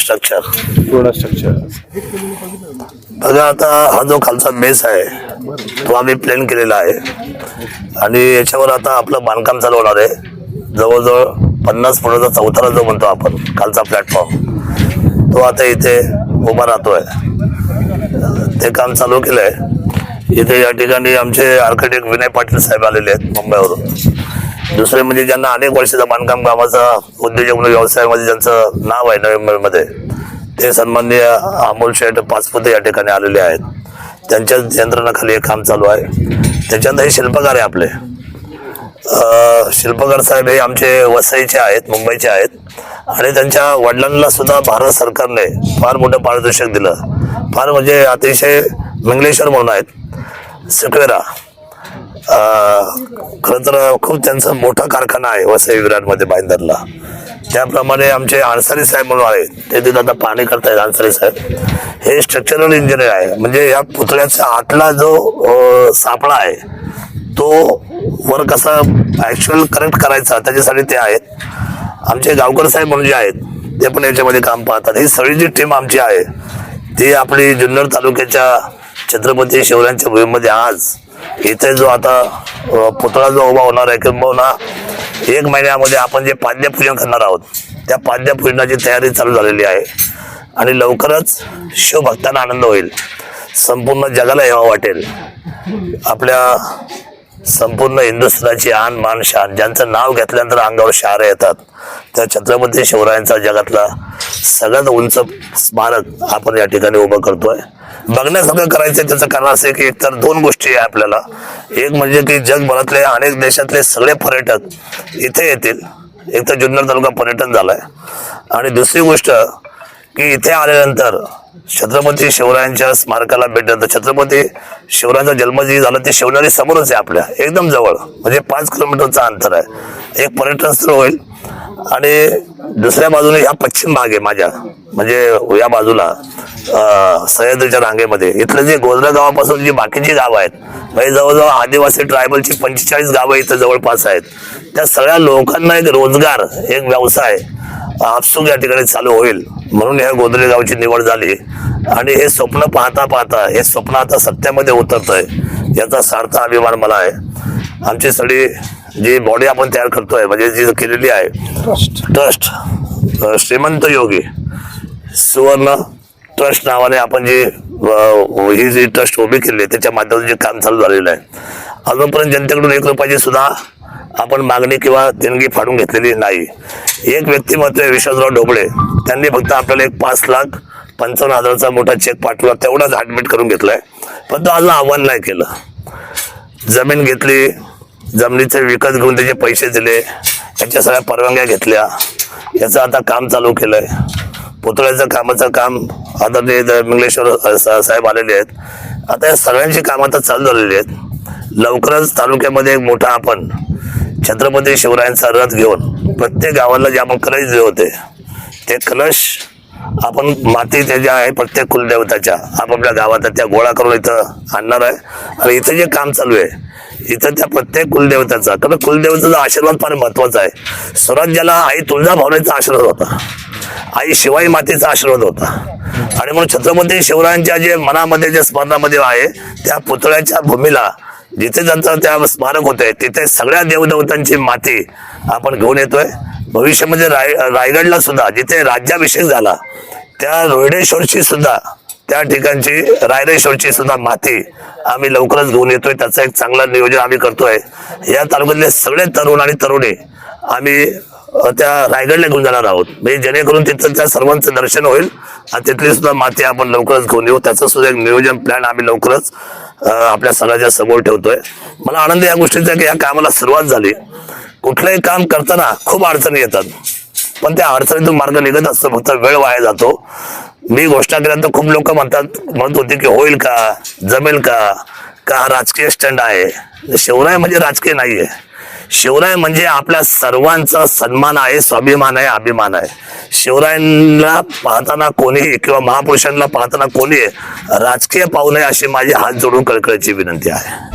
Structure पूर्ण structure बघा आता हा जो खालचा बेस आहे तो आम्ही प्लेन केलेला आहे. आणि याच्यावर आता आपलं बांधकाम चालू होणार आहे. जवळजवळ पन्नास फुटाचा चौथरा जो म्हणतो आपण खालचा प्लॅटफॉर्म तो आता इथे उभा राहतोय. ते काम चालू केलंय. इथे या ठिकाणी आमचे आर्किटेक्ट विनय पाटील साहेब आलेले आहेत मुंबईवरून. दुसरे म्हणजे ज्यांना अनेक वर्षाचा बांधकाम कामाचा उद्योजक म्हणून व्यवसायामध्ये ज्यांचं नाव आहे नवी मुंबईमध्ये ते सन्माननीय अमोल शेठ पाचपुते या ठिकाणी आलेले आहेत. त्यांच्याच यंत्रणाखाली हे काम चालू आहे. त्याच्यानंतर हे शिल्पकार आहे आपले. शिल्पकार साहेब हे आमचे वसईचे आहेत मुंबईचे आहेत. आणि त्यांच्या वडिलांना सुद्धा भारत सरकारने फार मोठं पारदर्शक दिलं. फार म्हणजे अतिशय मंगलेश्वर म्हणून आहेत. सिकवेरा खरं तर खूप त्यांचा मोठा कारखाना आहे वसई विराटमध्ये बाईंदरला. त्याप्रमाणे आमचे अन्सारी साहेब म्हणून आहे ते तिथं आता पाणी करतायत अन्सारी साहेब. हे स्ट्रक्चरल इंजिनियर आहे. म्हणजे या पुतळ्याच्या आतला जो सापळा आहे तो वर कसा ॲक्च्युअल करेक्ट करायचा त्याच्यासाठी ते आहेत. आमचे गावकर साहेब म्हणून जे आहेत ते पण याच्यामध्ये काम पाहतात. ही सगळी जी टीम आमची आहे ती आपली जुन्नर तालुक्याच्या छत्रपती शिवरायांच्या भूमीमध्ये आज इथे जो आता पुतळा जो उभा होणार आहे किंबहुना एक महिन्यामध्ये आपण जे पाद्यपूजन करणार आहोत त्या पाद्यपूजनाची तयारी चालू झालेली आहे. आणि लवकरच शिवभक्तांना आनंद होईल. संपूर्ण जगाला हेवा वाटेल. आपल्या संपूर्ण हिंदुस्थानाची आन मान शान ज्यांचं नाव घेतल्यानंतर अंगावर शहार येतात. त्या छत्रपती शिवरायांचा जगातला सगळ्यात उंच स्मारक आपण या ठिकाणी उभं करतोय. बघण्यासारखं करायचं त्याचं कारण असं आहे की एकतर दोन गोष्टी आहे आपल्याला. एक म्हणजे की जगभरातले अनेक देशातले सगळे पर्यटक इथे येतील. एक तर जुन्नर तालुका पर्यटन झालाय. आणि दुसरी गोष्ट की इथे आल्यानंतर छत्रपती शिवरायांच्या स्मारकाला भेट देतात. छत्रपती शिवरायांचा जन्म जे झाला ते शिवनेरी समोरच आहे आपल्या एकदम जवळ. म्हणजे पाच किलोमीटरचं अंतर आहे. एक पर्यटन स्थळ होईल आणि दुसऱ्या बाजूने ह्या पश्चिम भाग आहे माझ्या म्हणजे या बाजूला सह्याद्रीच्या रांगेमध्ये. इथलं जे गोंधळ गावापासून जी बाकीची गावं आहेत म्हणजे जवळजवळ आदिवासी ट्रायबलची पंचेचाळीस गावं इथं जवळपास आहेत. त्या सगळ्या लोकांना एक रोजगार एक व्यवसाय आपसूक या ठिकाणी चालू होईल. म्हणून ह्या गोंधळी गावची निवड झाली. आणि हे स्वप्न पाहता पाहता हे स्वप्न आता सत्यामध्ये उतरतंय. याचा सार्थ अभिमान मला आहे. आमची सगळी जी बॉडी आपण तयार करतोय म्हणजे जी केलेली आहे ट्रस्ट श्रीमंत योगी सुवर्ण ट्रस्ट नावाने आपण जी ही जी ट्रस्ट उभी केली आहे त्याच्या माध्यमातून जे काम चालू झालेलं आहे. अजूनपर्यंत जनतेकडून एक रुपयाची सुद्धा आपण मागणी किंवा देणगी फाडून घेतलेली नाही. एक व्यक्तिमत्व विश्वासराव ढोबळे. त्यांनी फक्त आपल्याला एक पाच लाख पंचावन्न हजाराचा मोठा चेक पाठवला तेवढाच ॲडमिट करून घेतलाय. पण तो अजून आव्हान नाही केलं. जमीन घेतली जमिनीचे विकत घेऊन त्याचे पैसे दिले याच्या सगळ्या परवानग्या घेतल्या. याचं आता काम चालू केलंय. पुतळ्याचं कामाचं काम आदरणीय मंगलेश्वर सा- साहेब आलेले आहेत. आता या सगळ्यांची कामं आता चालू झालेली आहेत. लवकरच तालुक्यामध्ये एक मोठा आपण छत्रपती शिवरायांचा रथ घेऊन प्रत्येक गावाला जे आपण कलश दिले होते ते कलश आपण माती त्याच्या आहे प्रत्येक कुलदेवताच्या आपापल्या गावात त्या गोळा करून इथं आणणार आहे. आणि इथं जे काम चालू आहे इथं त्या प्रत्येक कुलदेवताचा कारण कुलदेवताचा आशीर्वाद फार महत्त्वाचा आहे. स्वराज्याला आई तुळजा भावनेचा आशीर्वाद होता आई शिवाई मातेचा आशीर्वाद होता. आणि म्हणून छत्रपती शिवरायांच्या जे मनामध्ये जे स्मरणामध्ये आहे त्या पुतळ्याच्या भूमीला जिथे त्यांचं त्या स्मारक होते तिथे सगळ्या देवदेवतांची माती आपण घेऊन येतोय. भविष्यामध्ये म्हणजे राय रायगडला सुद्धा जिथे राज्याभिषेक झाला त्या रोहिडेश्वरची सुद्धा त्या ठिकाणची रायरेश्वरची सुद्धा माती आम्ही लवकरच घेऊन येतोय. त्याचं एक चांगलं नियोजन आम्ही करतोय. या तालुक्यातले सगळे तरुण आणि तरुणी आम्ही त्या रायगडला घेऊन जाणार आहोत. म्हणजे जेणेकरून तिथं त्या सर्वांचं दर्शन होईल आणि तिथली सुद्धा माती आपण लवकरच घेऊन येऊ. त्याचं सुद्धा एक नियोजन प्लॅन आम्ही लवकरच आपल्या सगळ्याच्या समोर ठेवतोय. मला आनंद या गोष्टीचा की या कामाला सुरुवात झाली. कुठलंही काम करताना खूप अडचणी येतात. पण त्या अडचणीतून मार्ग निघत असतो फक्त वेळ वाया जातो. मी घोषणा केल्यानंतर खूप लोक म्हणतात म्हणत होते की होईल का जमेल का का राजकीय स्टँड आहे. शिवराय म्हणजे राजकीय नाहीये. शिवराय म्हणजे आपल्या सर्वांचा सन्मान आहे स्वाभिमान आहे अभिमान आहे. शिवरायांना पाहताना कोणीही किंवा महापुरुषांना पाहताना कोणी राजकीय पाहू नये अशी माझी हात जोडून कळकळीची विनंती आहे.